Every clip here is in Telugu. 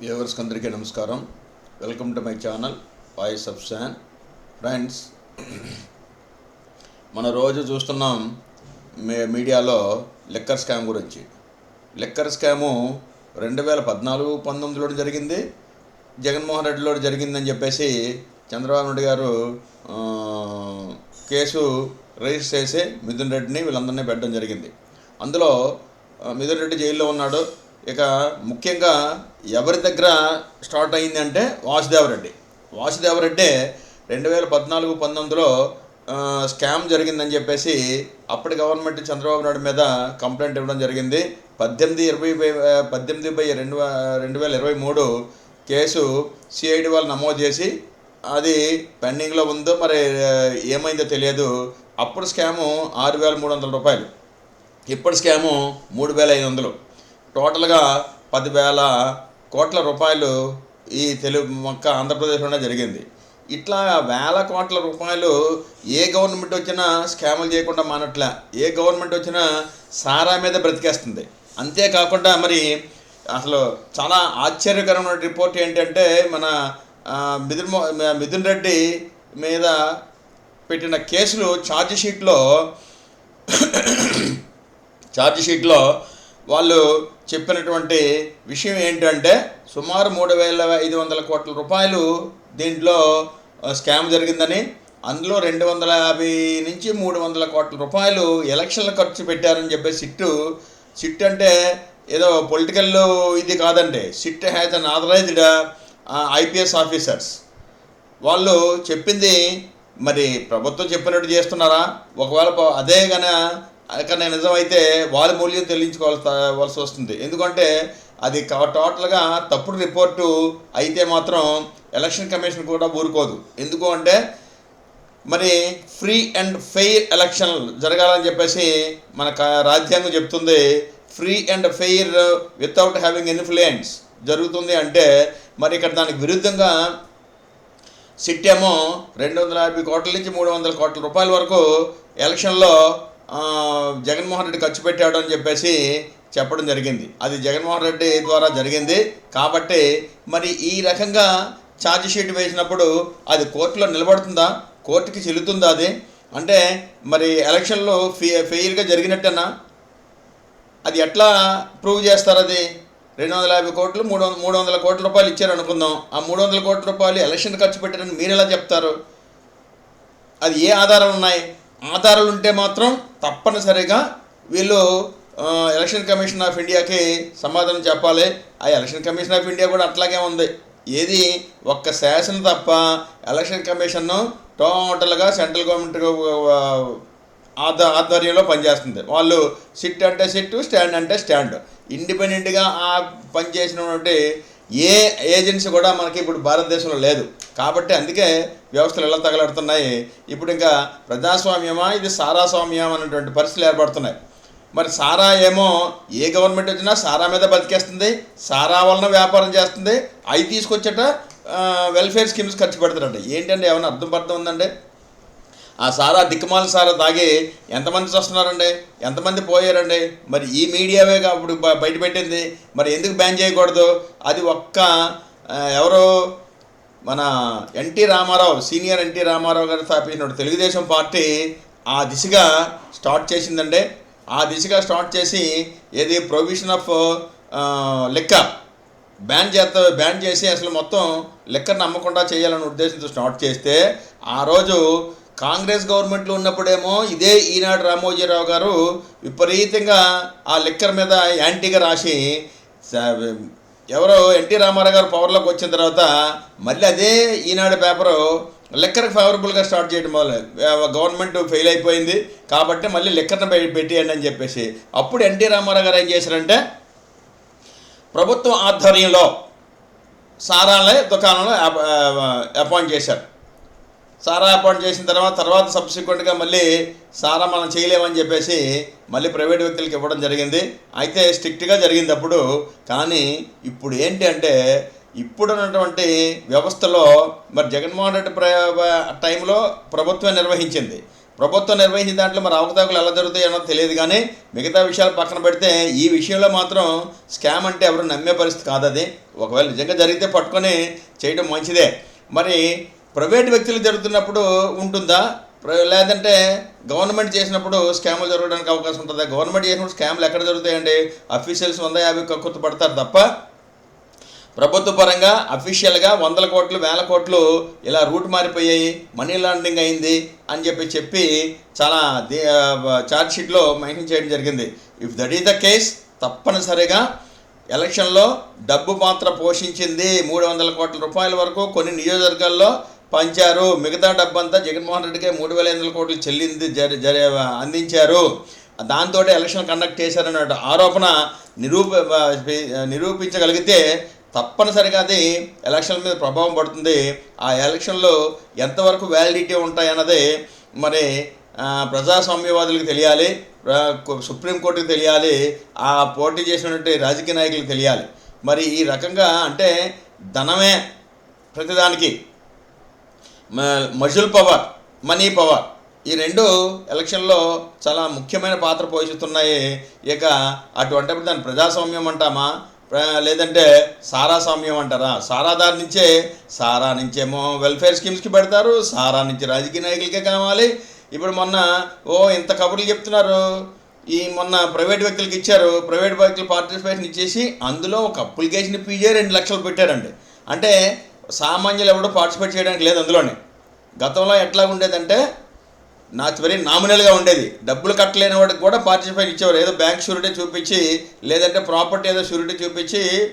వ్యూవర్స్కి అందరికీ నమస్కారం. Welcome to my channel voice of San. Friends మన రోజు చూస్తున్నాం మీ మీడియాలో లెక్కర్ స్కామ్ గురించి. లెక్కర్ స్కాము రెండు వేల పద్నాలుగు పంతొమ్మిదిలో జరిగింది. జగన్మోహన్ రెడ్డిలో జరిగిందని చెప్పేసి చంద్రబాబు నాయుడు గారు కేసు రిజిస్టర్ చేసి మిథున్ రెడ్డిని వీళ్ళందరినీ పెట్టడం జరిగింది. అందులో మిథున్ రెడ్డి జైల్లో ఉన్నాడు. ఇక ముఖ్యంగా ఎవరి దగ్గర స్టార్ట్ అయింది అంటే వాసుదేవరెడ్డి. వాసుదేవరెడ్డి రెండు వేల పద్నాలుగు పంతొమ్మిదిలో స్కామ్ జరిగిందని చెప్పేసి అప్పటి గవర్నమెంట్ చంద్రబాబు నాయుడు మీద కంప్లైంట్ ఇవ్వడం జరిగింది. పద్దెనిమిది ఇరవై బై పద్దెనిమిది బై రెండు రెండు వేల ఇరవై మూడు కేసు సిఐడి వాళ్ళు నమోదు చేసి అది పెండింగ్లో ఉందో మరి ఏమైందో తెలియదు. అప్పుడు స్కాము ఆరు వేల మూడు వందల రూపాయలు. ఇప్పుడు స్కాము మూడు వేల ఐదు వందలు. టోటల్గా పదివేల కోట్ల రూపాయలు ఈ తెలుగు మొక్క ఆంధ్రప్రదేశ్లోనే జరిగింది. ఇట్లా వేల కోట్ల రూపాయలు ఏ గవర్నమెంట్ వచ్చినా స్కాములు చేయకుండా మానట్లే. ఏ గవర్నమెంట్ వచ్చినా సారా మీద బ్రతికేస్తుంది. అంతేకాకుండా మరి అసలు చాలా ఆశ్చర్యకరమైన రిపోర్ట్ ఏంటంటే మన మిథున్ మిథున్ రెడ్డి మీద పెట్టిన కేసులు ఛార్జ్ షీట్లో ఛార్జ్ షీట్లో వాళ్ళు చెప్పినటువంటి విషయం ఏంటంటే సుమారు మూడు వేల ఐదు వందల కోట్ల రూపాయలు దీంట్లో స్కామ్ జరిగిందని అందులో రెండు వందల యాభై నుంచి మూడు వందల కోట్ల రూపాయలు ఎలక్షన్ల ఖర్చు పెట్టారని చెప్పే సిట్టు సిట్ అంటే ఏదో పొలిటికల్ ఇది కాదండి SIT has unauthorized IPS officers. వాళ్ళు చెప్పింది మరి ప్రభుత్వం చెప్పినట్టు చేస్తున్నారా? ఒకవేళ అదే గన కానీ నిజమైతే వాళ్ళ మూల్యం చెల్లించుకోవాల్సి వస్తుంది. ఎందుకంటే అది టోటల్గా తప్పుడు రిపోర్టు అయితే మాత్రం ఎలక్షన్ కమిషన్ కూడా ఊరుకోదు. ఎందుకు అంటే మరి ఫ్రీ అండ్ ఫెయిర్ ఎలక్షన్లు జరగాలని చెప్పేసి మన రాజ్యాంగం చెప్తుంది. Free and fair without having influence జరుగుతుంది అంటే మరి ఇక్కడ దానికి విరుద్ధంగా సిట్ ఏమో రెండు వందల యాభై కోట్ల నుంచి మూడు వందల కోట్ల రూపాయల వరకు ఎలక్షన్లో జగన్మోహన్ రెడ్డి ఖర్చు పెట్టాడు అని చెప్పేసి చెప్పడం జరిగింది. అది జగన్మోహన్ రెడ్డి ద్వారా జరిగింది. కాబట్టి మరి ఈ రకంగా ఛార్జ్ షీట్ వేసినప్పుడు అది కోర్టులో నిలబడుతుందా? కోర్టుకి చెల్లుతుందా అది? అంటే మరి ఎలక్షన్లో ఫె ఫెయిల్గా జరిగినట్టేనా? అది ఎట్లా ప్రూవ్ చేస్తారు అది? రెండు వందల యాభై కోట్లు మూడు వందల మూడు వందల కోట్ల రూపాయలు ఇచ్చారు అనుకుందాం. ఆ మూడు వందల కోట్ల రూపాయలు ఎలక్షన్ ఖర్చు పెట్టారని మీరు ఎలా చెప్తారు? అది ఏ ఆధారాలు ఉన్నాయి? ఆధారాలు ఉంటే మాత్రం తప్పనిసరిగా వీళ్ళు ఎలక్షన్ కమిషన్ ఆఫ్ ఇండియాకి సమాధానం చెప్పాలి. ఆ ఎలక్షన్ కమిషన్ ఆఫ్ ఇండియా కూడా అట్లాగే ఉంది. ఏది ఒక్క శాసనం తప్ప ఎలక్షన్ కమిషన్ టోటల్గా సెంట్రల్ గవర్నమెంట్ ఆధ ఆధ్వర్యంలో పనిచేస్తుంది. వాళ్ళు సిట్ అంటే సిట్ స్టాండ్ అంటే స్టాండ్. ఇండిపెండెంట్గా ఆ పనిచేసినటువంటి ఏ ఏజెన్సీ కూడా మనకి ఇప్పుడు భారతదేశంలో లేదు. కాబట్టి అందుకే వ్యవస్థలు ఎలా తగలడుతున్నాయి? ఇప్పుడు ఇంకా ప్రజాస్వామ్యమా? ఇది సారాస్వామ్యం అనేటువంటి పరిస్థితులు ఏర్పడుతున్నాయి. మరి సారా ఏమో ఏ గవర్నమెంట్ వచ్చినా సారా మీద బతికేస్తుంది సారా వలన వ్యాపారం చేస్తుంది అవి తీసుకొచ్చట వెల్ఫేర్ స్కీమ్స్ ఖర్చు పెడతారంట. ఏంటంటే ఏమైనా అర్థం పర్థం ఉందండి? ఆ సారా దిక్కుమాల సారా తాగి ఎంతమంది చూస్తున్నారండి? ఎంతమంది పోయారండి? మరి ఈ మీడియావే అప్పుడు బయట పెట్టింది. మరి ఎందుకు బ్యాన్ చేయకూడదు? అది ఒక్క ఎవరో మన NT Ramarao senior NT Ramarao గారు స్థాపించిన తెలుగుదేశం పార్టీ ఆ దిశగా స్టార్ట్ చేసిందండి ఆ దిశగా స్టార్ట్ చేసి ఏది ప్రొవిషన్ ఆఫ్ లెక్క బ్యాన్ చేస్తా బ్యాన్ చేసి అసలు మొత్తం లెక్కను నమ్మకుండా చేయాలనే ఉద్దేశంతో స్టార్ట్ చేస్తే ఆ రోజు కాంగ్రెస్ గవర్నమెంట్లో ఉన్నప్పుడేమో ఇదే ఈనాడు రామోజీరావు గారు విపరీతంగా ఆ లెక్కర్ మీద యాంటీగా రాసి ఎవరో ఎన్టీ రామారావు గారు పవర్లోకి వచ్చిన తర్వాత మళ్ళీ అదే ఈనాడు పేపరు లెక్కర్కి ఫేవరబుల్గా స్టార్ట్ చేయడం వల్ల గవర్నమెంట్ ఫెయిల్ అయిపోయింది. కాబట్టి మళ్ళీ లెక్కర్ని పెట్టేయండి అని చెప్పేసి. అప్పుడు ఎన్టీ రామారావు గారు ఏం చేశారంటే ప్రభుత్వం ఆధ్వర్యంలో సారాలే దుకాణంలో అప- అపాయింట్ చేశారు. సారా అపాయింట్ చేసిన తర్వాత తర్వాత సబ్సిక్వెంట్గా మళ్ళీ సారా మనం చేయలేమని చెప్పేసి మళ్ళీ ప్రైవేట్ వ్యక్తులకి ఇవ్వడం జరిగింది. అయితే స్ట్రిక్ట్గా జరిగింది అప్పుడు. కానీ ఇప్పుడు ఏంటి అంటే ఇప్పుడున్నటువంటి వ్యవస్థలో మరి జగన్మోహన్ రెడ్డి ప్ర టైంలో ప్రభుత్వం నిర్వహించింది. ప్రభుత్వం నిర్వహించిన దాంట్లో మరి అవకతవకలు ఎలా జరుగుతాయో తెలియదు కానీ మిగతా విషయాలు పక్కన పెడితే ఈ విషయంలో మాత్రం స్కామ్ అంటే ఎవరు నమ్మే పరిస్థితి కాదు అది ఒకవేళ నిజంగా జరిగితే పట్టుకొని చేయడం మంచిదే. మరి ప్రైవేట్ వ్యక్తులు జరుగుతున్నప్పుడు ఉంటుందా? ప్ర- లేదంటే గవర్నమెంట్ చేసినప్పుడు స్కాములు జరగడానికి అవకాశం ఉంటుందా? గవర్నమెంట్ చేసినప్పుడు స్కాములు ఎక్కడ జరుగుతాయండి? అఫీషియల్స్ వంద యాభై కక్కుర్తి పడతారు తప్ప. ప్రభుత్వ పరంగా అఫీషియల్గా వందల కోట్లు వేల కోట్లు ఇలా రూట్ మారిపోయాయి మనీ లాండరింగ్ అయింది అని చెప్పి చెప్పి చాలా ఛార్జ్ షీట్లో మెన్షన్ చేయడం జరిగింది. If that is the case తప్పనిసరిగా ఎలక్షన్లో డబ్బు పాత్ర పోషించింది మూడు వందల కోట్ల రూపాయల వరకు కొన్ని నియోజకవర్గాల్లో పంచారు. మిగతా డబ్బంతా జగన్మోహన్ రెడ్డికే మూడు వేల ఎనిమిది కోట్లు చెల్లింది జరి జరి అందించారు. దాంతో ఎలక్షన్ కండక్ట్ చేశారన్న ఆరోపణ నిరూప నిరూపించగలిగితే తప్పనిసరిగా అది ఎలక్షన్ మీద ప్రభావం పడుతుంది. ఆ ఎలక్షన్లో ఎంతవరకు వ్యాలిడిటీ ఉంటాయన్నది మరి ప్రజాస్వామ్యవాదులకు తెలియాలి. ప్ర- సుప్రీంకోర్టుకి తెలియాలి. ఆ పోటీ చేసినటువంటి రాజకీయ నాయకులకు తెలియాలి. మరి ఈ రకంగా అంటే ధనమే ప్రతిదానికి. Muscle power money power. ఈ రెండు ఎలక్షన్లో చాలా ముఖ్యమైన పాత్ర పోషిస్తున్నాయి. ఇక అటువంటి దాన్ని ప్రజాస్వామ్యం అంటామా? లేదంటే సారా స్వామ్యం అంటారా? సారా దారి నుంచే సారా నుంచేమో వెల్ఫేర్ స్కీమ్స్కి పెడతారు. సారా నుంచి రాజకీయ నాయకులకే కావాలి. ఇప్పుడు మొన్న ఓ ఇంత కబుర్లు చెప్తున్నారు. ఈ మొన్న ప్రైవేట్ వ్యక్తులకి ఇచ్చారు. ప్రైవేట్ వ్యక్తులు పార్టిసిపేషన్ ఇచ్చేసి అందులో ఒక అప్లికేషన్ పీజే రెండు లక్షలు పెట్టారండి. అంటే సామాన్యులు ఎవడో పార్టిసిపేట్ చేయడానికి లేదు అందులోనే. గతంలో ఎట్లా ఉండేదంటే నా వెరీ నామినల్గా ఉండేది. డబ్బులు కట్టలేని వాడికి కూడా పార్టిసిపేట్ ఇచ్చేవారు. ఏదో బ్యాంక్ షూరిటీ చూపించి లేదంటే ప్రాపర్టీ ఏదో షూరిటీ చూపించి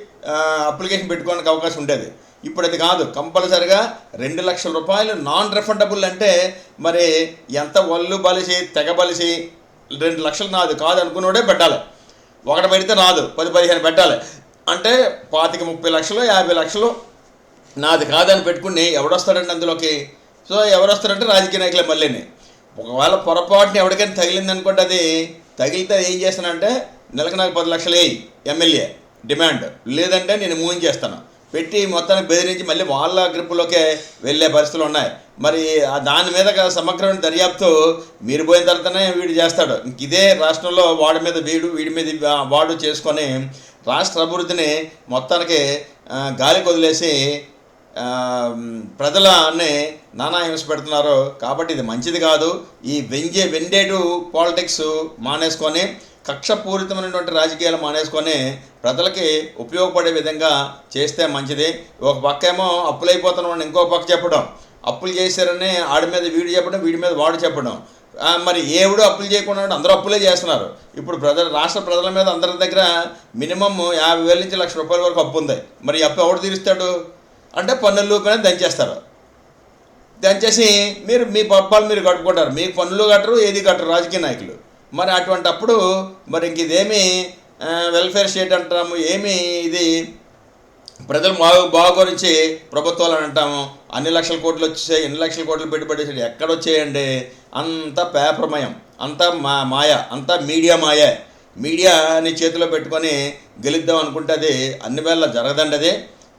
అప్లికేషన్ పెట్టుకోవడానికి అవకాశం ఉండేది. ఇప్పుడు అది కాదు. కంపల్సరిగా రెండు లక్షల రూపాయలు నాన్ రిఫండబుల్ అంటే మరి ఎంత వల్లు బలిసి తెగ బలిసి రెండు లక్షలు నాది కాదు అనుకున్నోడే పెట్టాలి. ఒకటి పెడితే రాదు. పది పదిహేను పెట్టాలి. అంటే పాతిక ముప్పై లక్షలు యాభై లక్షలు నాది కాదని పెట్టుకుని ఎవడొస్తాడండి అందులోకి? సో ఎవరొస్తారంటే రాజకీయ నాయకులే మళ్ళీని. ఒకవేళ పొరపాటుని ఎవరికైనా తగిలిందనుకోండి అది తగిలితే ఏం చేస్తానంటే నెలకు నాకు పది లక్షలు వేయి ఎమ్మెల్యే డిమాండ్. లేదంటే నేను మూవ్ చేస్తాను. పెట్టి మొత్తాన్ని బెదిరించి మళ్ళీ వాళ్ళ గ్రిప్పులోకే వెళ్ళే పరిస్థితులు ఉన్నాయి. మరి ఆ దాని మీద సమగ్రమైన దర్యాప్తు మీరు పోయిన తర్వాతనే వీడు చేస్తాడు. ఇంక ఇదే రాష్ట్రంలో వాడి మీద వీడు వీడి మీద వాడు చేసుకొని రాష్ట్ర అభివృద్ధిని మొత్తానికి ఆ, గాలికి వదిలేసి ప్రజలని నానా హింస పెడుతున్నారు. కాబట్టి ఇది మంచిది కాదు. ఈ వెంజే వెండేటు పాలిటిక్స్ మానేసుకొని కక్షపూరితమైనటువంటి రాజకీయాలు మానేసుకొని ప్రజలకి ఉపయోగపడే విధంగా చేస్తే మంచిది. ఒక పక్క ఏమో అప్పులైపోతున్నామని ఇంకో పక్క చెప్పడం అప్పులు చేశారని ఆడి మీద వీడు చెప్పడం వీడి మీద వాడు చెప్పడం. మరి ఏవుడు అప్పులు చేయకుండా అందరూ అప్పులే చేస్తున్నారు. ఇప్పుడు ప్రజల రాష్ట్ర ప్రజల మీద అందరి దగ్గర మినిమం యాభై వేల నుంచి లక్ష రూపాయల వరకు అప్పు ఉంది మరి అప్పు ఎవడు తీరుస్తాడు? అంటే పన్నులు పైన దంచేస్తారు. దంచేసి మీరు మీ పప్పాలు మీరు కట్టుకుంటారు. మీకు పన్నులు కట్టరు ఏది కట్టరు రాజకీయ నాయకులు. మరి అటువంటి అప్పుడు మరి ఇంక ఇదేమి వెల్ఫేర్ స్టేట్ అంటాము ఏమి ఇది ప్రజలు బాగు బాగు గురించి ప్రభుత్వాలు అని అంటాము. అన్ని లక్షల కోట్లు వచ్చేసాయి ఎన్ని లక్షల కోట్లు పెట్టుబడి వచ్చాయి ఎక్కడ వచ్చాయండి? అంత పేపర్మయం అంతా మా మాయ అంతా మీడియా మాయ. మీడియాని చేతిలో పెట్టుకొని గెలుద్దాం అనుకుంటే అది అన్ని వేళ జరగదండి అది.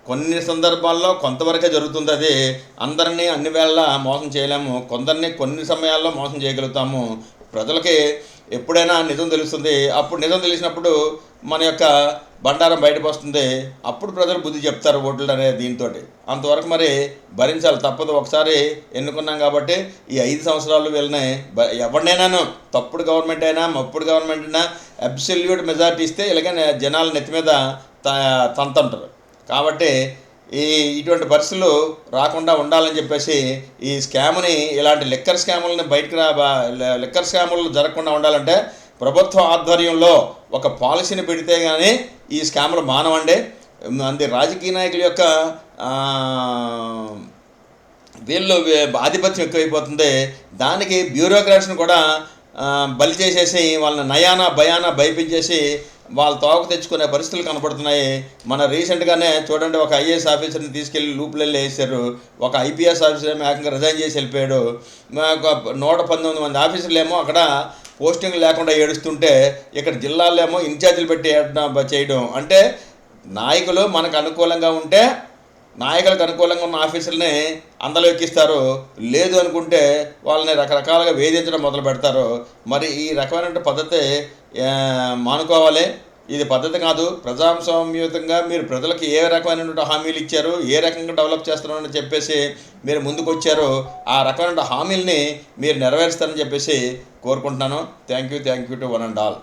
కొన్ని సందర్భాల్లో కొంతవరకే జరుగుతుంది అది. అందరినీ అన్ని వేళ మోసం చేయలేము. కొందరిని కొన్ని సమయాల్లో మోసం చేయగలుగుతాము. ప్రజలకి ఎప్పుడైనా నిజం తెలుస్తుంది. అప్పుడు నిజం తెలిసినప్పుడు మన యొక్క బండారం బయటకు వస్తుంది. అప్పుడు ప్రజలు బుద్ధి చెప్తారు ఓట్లు అనే దీంతో అంతవరకు మరి భరించాలి. తప్పదు. ఒకసారి ఎన్నుకున్నాం కాబట్టి ఈ ఐదు సంవత్సరాలు వీళ్ళని బ- ఎవరినైనాను తప్పుడు గవర్నమెంట్ అయినా మప్పుడు గవర్నమెంట్ అయినా అబ్సల్యూట్ మెజారిటీ ఇస్తే ఇలాగే జనాల నెత్తి మీద త తంతంటారు. కాబట్టి ఈ ఇటువంటి పరిస్థితులు రాకుండా ఉండాలని చెప్పేసి ఈ స్కామ్ని ఇలాంటి లిక్కర్ స్కాములని బయటకు రా లిక్కర్ స్కాములు జరగకుండా ఉండాలంటే ప్రభుత్వ ఆధ్వర్యంలో ఒక పాలసీని పెడితే కానీ ఈ స్కాములు మానవండి. అంది రాజకీయ నాయకుల యొక్క వీళ్ళు ఆధిపత్యం ఎక్కువైపోతుంది. దానికి బ్యూరోక్రాట్స్ని కూడా బలి చేసేసి వాళ్ళని నయానా భయాన భయపించేసి వాళ్ళు తోక తెచ్చుకునే పరిస్థితులు కనపడుతున్నాయి. మన రీసెంట్గానే చూడండి ఒక ఐఏఎస్ ఆఫీసర్ని తీసుకెళ్ళి లూపులెళ్ళి వేసారు ఒక ఐపీఎస్ ఆఫీసర్ ఏమో ఏకంగా రిజైన్ చేసి వెళ్ళిపోయాడు. నూట పంతొమ్మిది మంది ఆఫీసర్లు ఏమో అక్కడ పోస్టింగ్ లేకుండా ఏడుస్తుంటే ఇక్కడ జిల్లాలో ఏమో ఇన్ఛార్జీలు పెట్టి చేయడం. అంటే నాయకులు మనకు అనుకూలంగా ఉంటే నాయకులకు అనుకూలంగా ఉన్న ఆఫీసుల్ని అందలోకిస్తారు లేదు అనుకుంటే వాళ్ళని రకరకాలుగా వేధించడం మొదలు పెడతారు. మరి ఈ రకమైన పద్ధతి మానుకోవాలి. ఇది పద్ధతి కాదు. ప్రజాస్వామ్యతంగా మీరు ప్రజలకు ఏ రకమైనటువంటి హామీలు ఇచ్చారు ఏ రకంగా డెవలప్ చేస్తున్నారని చెప్పేసి మీరు ముందుకొచ్చారో ఆ రకమైన హామీల్ని మీరు నెరవేరుస్తారని చెప్పేసి కోరుకుంటున్నాను. Thank you thank you to one and all